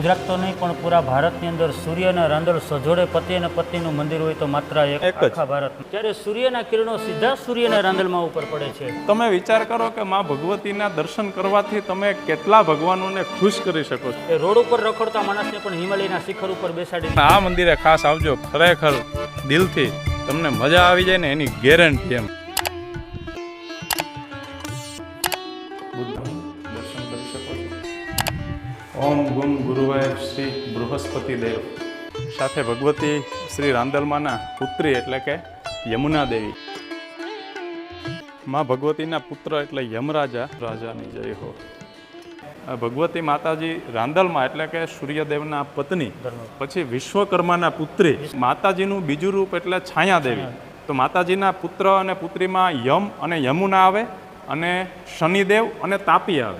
ગુજરાત તો નહીં પણ પૂરા ભારતની અંદર સૂર્યના રાંદલ સજોડે પતિ અને પત્નીનું મંદિર હોય તો માત્ર એક. આખા ભારત ત્યારે સૂર્યના કિરણો સીધા સૂર્યના રાંદલમાં ઉપર પડે છે. તમે વિચાર કરો કે માં ભગવતીના દર્શન કરવાથી તમે કેટલા ભગવાનોને ખુશ કરી શકો છો? એ રોડ ઉપર રખડતા માણસને પણ હિમાલયના શિખર ઉપર બેસાડી આ મંદિરે ખાસ આવજો. ખરેખર દિલથી તમને મજા આવી જાય ને એની ગેરંટી એમ. દર્શન કરી શકો છો. ઓમ ગુમ ગુરુવાય શ્રી બૃહસ્પતિ દેવ સાથે ભગવતી શ્રી રાંદલમાના પુત્રી એટલે કે યમુના દેવી માં ભગવતીના પુત્ર એટલે યમરાજા, રાજાની જય હો. ભગવતી માતાજી રાંદલમાં એટલે કે સૂર્યદેવના પત્ની, પછી વિશ્વકર્માના પુત્રી, માતાજીનું બીજું રૂપ એટલે છાયાદેવી. તો માતાજીના પુત્ર અને પુત્રીમાં યમ અને યમુના આવે અને શનિદેવ અને તાપી આવે.